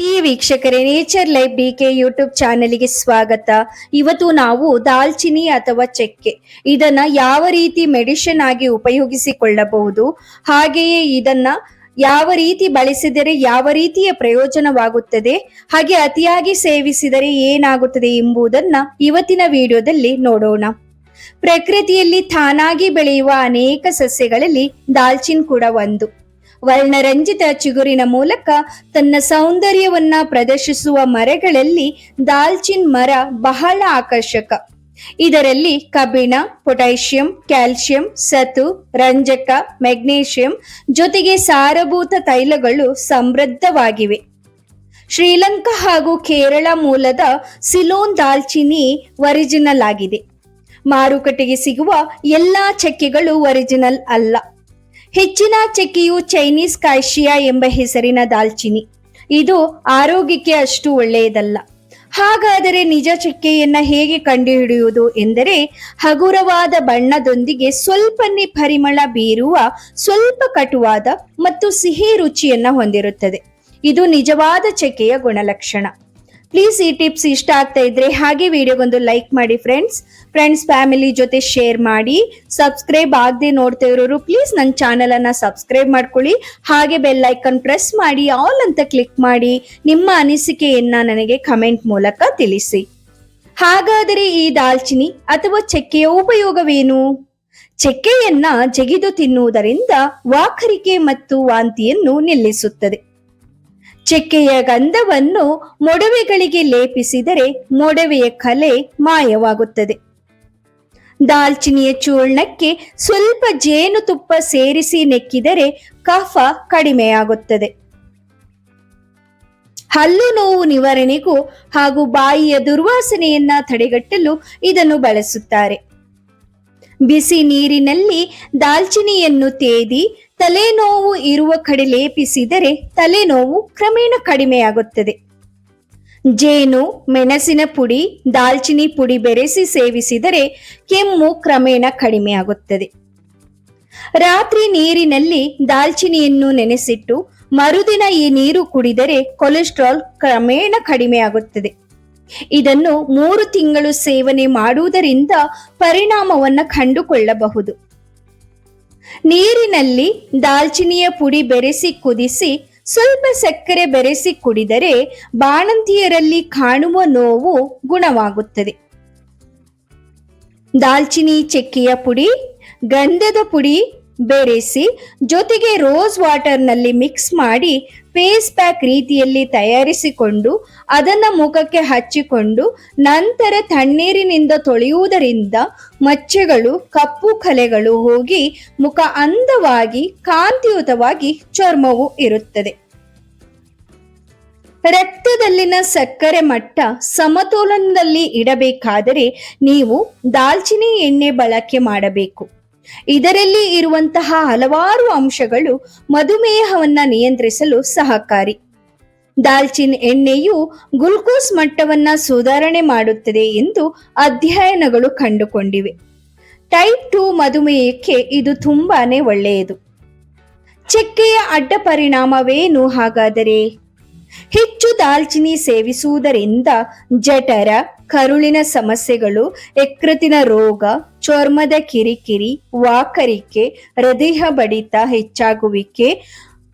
ಪ್ರಿಯ ವೀಕ್ಷಕರೇ nature life D K YouTube ಚಾನೆಲ್ಗೆ ಸ್ವಾಗತ. ಇವತ್ತು ನಾವು ದಾಲ್ಚಿನಿ ಅಥವಾ ಚೆಕ್ಕೆ, ಇದನ್ನ ಯಾವ ರೀತಿ ಮೆಡಿಸಿನ್ ಆಗಿ ಉಪಯೋಗಿಸಿಕೊಳ್ಳಬಹುದು, ಹಾಗೆಯೇ ಇದನ್ನ ಯಾವ ರೀತಿ ಬಳಸಿದರೆ ಯಾವ ರೀತಿಯ ಪ್ರಯೋಜನವಾಗುತ್ತದೆ, ಹಾಗೆ ಅತಿಯಾಗಿ ಸೇವಿಸಿದರೆ ಏನಾಗುತ್ತದೆ ಎಂಬುದನ್ನ ಇವತ್ತಿನ ವಿಡಿಯೋದಲ್ಲಿ ನೋಡೋಣ. ಪ್ರಕೃತಿಯಲ್ಲಿ ತಾನಾಗಿ ಬೆಳೆಯುವ ಅನೇಕ ಸಸ್ಯಗಳಲ್ಲಿ ದಾಲ್ಚಿನ್ ಕೂಡ ಒಂದು. ವರ್ಣರಂಜಿತ ಚಿಗುರಿನ ಮೂಲಕ ತನ್ನ ಸೌಂದರ್ಯವನ್ನ ಪ್ರದರ್ಶಿಸುವ ಮರಗಳಲ್ಲಿ ದಾಲ್ಚಿನ್ ಮರ ಬಹಳ ಆಕರ್ಷಕ. ಇದರಲ್ಲಿ ಕಬ್ಬಿಣ, ಪೊಟ್ಯಾಷಿಯಂ, ಕ್ಯಾಲ್ಸಿಯಂ, ಸತು, ರಂಜಕ, ಮೆಗ್ನೀಷಿಯಂ ಜೊತೆಗೆ ಸಾರಭೂತ ತೈಲಗಳು ಸಮೃದ್ಧವಾಗಿವೆ. ಶ್ರೀಲಂಕಾ ಹಾಗೂ ಕೇರಳ ಮೂಲದ ಸಿಲೋನ್ ದಾಲ್ಚಿನಿ ಒರಿಜಿನಲ್ ಆಗಿದೆ. ಮಾರುಕಟ್ಟೆಗೆ ಸಿಗುವ ಎಲ್ಲಾ ಚಕ್ಕೆಗಳು ಒರಿಜಿನಲ್ ಅಲ್ಲ. ಹೆಚ್ಚಿನ ಚಕ್ಕೆಯು ಚೈನೀಸ್ ಕಾಶಿಯಾ ಎಂಬ ಹೆಸರಿನ ದಾಲ್ಚಿನಿ. ಇದು ಆರೋಗ್ಯಕ್ಕೆ ಅಷ್ಟು ಒಳ್ಳೆಯದಲ್ಲ. ಹಾಗಾದರೆ ನಿಜ ಚಕ್ಕೆಯನ್ನ ಹೇಗೆ ಕಂಡುಹಿಡಿಯುವುದು ಎಂದರೆ, ಹಗುರವಾದ ಬಣ್ಣದೊಂದಿಗೆ ಸ್ವಲ್ಪನೇ ಪರಿಮಳ ಬೀರುವ ಸ್ವಲ್ಪ ಕಟುವಾದ ಮತ್ತು ಸಿಹಿ ರುಚಿಯನ್ನ ಹೊಂದಿರುತ್ತದೆ. ಇದು ನಿಜವಾದ ಚಕ್ಕೆಯ ಗುಣಲಕ್ಷಣ. ಪ್ಲೀಸ್ ಈ ಟಿಪ್ಸ್ ಇಷ್ಟ ಆಗ್ತಾ ಇದ್ರೆ ಹಾಗೆ ವಿಡಿಯೋಗೊಂದು ಲೈಕ್ ಮಾಡಿ ಫ್ರೆಂಡ್ಸ್ ಫ್ರೆಂಡ್ಸ್ ಫ್ಯಾಮಿಲಿ ಜೊತೆ ಶೇರ್ ಮಾಡಿ. ಸಬ್ಸ್ಕ್ರೈಬ್ ಆಗದೆ ನೋಡ್ತಾ ಇರೋರು ಪ್ಲೀಸ್ ನನ್ನ ಚಾನೆಲ್ ಅನ್ನ ಸಬ್ಸ್ಕ್ರೈಬ್ ಮಾಡ್ಕೊಳ್ಳಿ. ಹಾಗೆ ಬೆಲ್ ಐಕನ್ ಪ್ರೆಸ್ ಮಾಡಿ ಆಲ್ ಅಂತ ಕ್ಲಿಕ್ ಮಾಡಿ, ನಿಮ್ಮ ಅನಿಸಿಕೆಯನ್ನ ನನಗೆ ಕಮೆಂಟ್ ಮೂಲಕ ತಿಳಿಸಿ. ಹಾಗಾದರೆ ಈ ದಾಲ್ಚಿನಿ ಅಥವಾ ಚೆಕ್ಕೆಯ ಉಪಯೋಗವೇನು? ಚೆಕ್ಕೆಯನ್ನ ಜಗಿದು ತಿನ್ನುವುದರಿಂದ ವಾಕರಿಕೆ ಮತ್ತು ವಾಂತಿಯನ್ನು ನಿಲ್ಲಿಸುತ್ತದೆ. ಚಕ್ಕೆಯ ಗಂಧವನ್ನು ಮೊಡವೆಗಳಿಗೆ ಲೇಪಿಸಿದರೆ ಮೊಡವೆಯ ಕಲೆ ಮಾಯವಾಗುತ್ತದೆ. ದಾಲ್ಚಿನಿಯ ಚೂರ್ಣಕ್ಕೆ ಸ್ವಲ್ಪ ಜೇನುತುಪ್ಪ ಸೇರಿಸಿ ನೆಕ್ಕಿದರೆ ಕಫ ಕಡಿಮೆಯಾಗುತ್ತದೆ. ಹಲ್ಲು ನೋವು ನಿವಾರಣೆಗೂ ಹಾಗೂ ಬಾಯಿಯ ದುರ್ವಾಸನೆಯನ್ನ ತಡೆಗಟ್ಟಲು ಇದನ್ನು ಬಳಸುತ್ತಾರೆ. ಬಿಸಿ ನೀರಿನಲ್ಲಿ ದಾಲ್ಚಿನಿಯನ್ನು ತೇದಿ ತಲೆನೋವು ಇರುವ ಕಡೆ ಲೇಪಿಸಿದರೆ ತಲೆನೋವು ಕ್ರಮೇಣ ಕಡಿಮೆಯಾಗುತ್ತದೆ. ಜೇನು, ಮೆಣಸಿನ ಪುಡಿ, ದಾಲ್ಚಿನಿ ಪುಡಿ ಬೆರೆಸಿ ಸೇವಿಸಿದರೆ ಕೆಮ್ಮು ಕ್ರಮೇಣ ಕಡಿಮೆಯಾಗುತ್ತದೆ. ರಾತ್ರಿ ನೀರಿನಲ್ಲಿ ದಾಲ್ಚಿನಿಯನ್ನು ನೆನೆಸಿಟ್ಟು ಮರುದಿನ ಈ ನೀರು ಕುಡಿದರೆ ಕೊಲೆಸ್ಟ್ರಾಲ್ ಕ್ರಮೇಣ ಕಡಿಮೆಯಾಗುತ್ತದೆ. ಇದನ್ನು ಮೂರು ತಿಂಗಳು ಸೇವನೆ ಮಾಡುವುದರಿಂದ ಪರಿಣಾಮವನ್ನು ಕಂಡುಕೊಳ್ಳಬಹುದು. ನೀರಿನಲ್ಲಿ ದಾಲ್ಚಿನಿಯ ಪುಡಿ ಬೆರೆಸಿ ಕುದಿಸಿ, ಸ್ವಲ್ಪ ಸಕ್ಕರೆ ಬೆರೆಸಿ ಕುಡಿದರೆ ಬಾಣಂತಿಯರಲ್ಲಿ ಕಾಣುವ ನೋವು ಗುಣವಾಗುತ್ತದೆ. ದಾಲ್ಚಿನಿ ಚೆಕ್ಕೆಯ ಪುಡಿ, ಗಂಧದ ಪುಡಿ ಬೆರೆಸಿ ಜೊತೆಗೆ ರೋಸ್ ವಾಟರ್ನಲ್ಲಿ ಮಿಕ್ಸ್ ಮಾಡಿ ಫೇಸ್ ಪ್ಯಾಕ್ ರೀತಿಯಲ್ಲಿ ತಯಾರಿಸಿಕೊಂಡು ಅದನ್ನು ಮುಖಕ್ಕೆ ಹಚ್ಚಿಕೊಂಡು ನಂತರ ತಣ್ಣೀರಿನಿಂದ ತೊಳೆಯುವುದರಿಂದ ಮಚ್ಚೆಗಳು, ಕಪ್ಪು ಕಲೆಗಳು ಹೋಗಿ ಮುಖ ಅಂದವಾಗಿ, ಕಾಂತಿಯುತವಾಗಿ ಚರ್ಮವು ಇರುತ್ತದೆ. ರಕ್ತದಲ್ಲಿನ ಸಕ್ಕರೆ ಮಟ್ಟ ಸಮತೋಲನದಲ್ಲಿ ಇಡಬೇಕಾದರೆ ನೀವು ದಾಲ್ಚಿನಿ ಎಣ್ಣೆ ಬಳಕೆ ಮಾಡಬೇಕು. ಇದರಲ್ಲಿ ಇರುವಂತಹ ಹಲವಾರು ಅಂಶಗಳು ಮಧುಮೇಹವನ್ನ ನಿಯಂತ್ರಿಸಲು ಸಹಕಾರಿ. ದಾಲ್ಚಿನ್ ಎಣ್ಣೆಯು ಗ್ಲುಕೋಸ್ ಮಟ್ಟವನ್ನ ಸುಧಾರಣೆ ಮಾಡುತ್ತದೆ ಎಂದು ಅಧ್ಯಯನಗಳು ಕಂಡುಕೊಂಡಿವೆ. ಟೈಪ್ ಟು ಮಧುಮೇಹಕ್ಕೆ ಇದು ತುಂಬಾನೇ ಒಳ್ಳೆಯದು. ಚಕ್ಕೆಯ ಅಡ್ಡ ಪರಿಣಾಮವೇನು ಹಾಗಾದರೆ? ಹೆಚ್ಚು ದಾಲ್ಚಿನಿ ಸೇವಿಸುವುದರಿಂದ ಜಠರ ಕರುಳಿನ ಸಮಸ್ಯೆಗಳು ಯಕೃತಿನ ರೋಗ, ಚರ್ಮದ ಕಿರಿಕಿರಿ, ವಾಕರಿಕೆ, ಹೃದಯ ಬಡಿತ ಹೆಚ್ಚಾಗುವಿಕೆ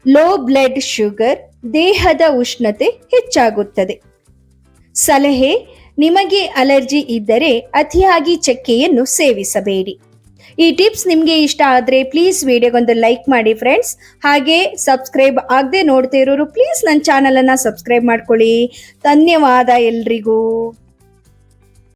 ಲೋ ಬ್ಲಡ್ ಶುಗರ್ ದೇಹದ ಉಷ್ಣತೆ ಹೆಚ್ಚಾಗುತ್ತದೆ. ಸಲಹೆ, ನಿಮಗೆ ಅಲರ್ಜಿ ಇದ್ದರೆ ಅತಿಯಾಗಿ ಚಕ್ಕೆಯನ್ನು ಸೇವಿಸಬೇಡಿ. ಈ ಟಿಪ್ಸ್ ನಿಮಗೆ ಇಷ್ಟ ಆದರೆ ಪ್ಲೀಸ್ ವಿಡಿಯೋಗೊಂದು ಲೈಕ್ ಮಾಡಿ ಫ್ರೆಂಡ್ಸ್ ಹಾಗೆ ಸಬ್ಸ್ಕ್ರೈಬ್ ಆಗದೆ ನೋಡ್ತಾ ಇರೋರು ಪ್ಲೀಸ್ ನನ್ನ ಚಾನಲನ್ನು ಸಬ್ಸ್ಕ್ರೈಬ್ ಮಾಡ್ಕೊಳ್ಳಿ. ಧನ್ಯವಾದ ಎಲ್ರಿಗೂ.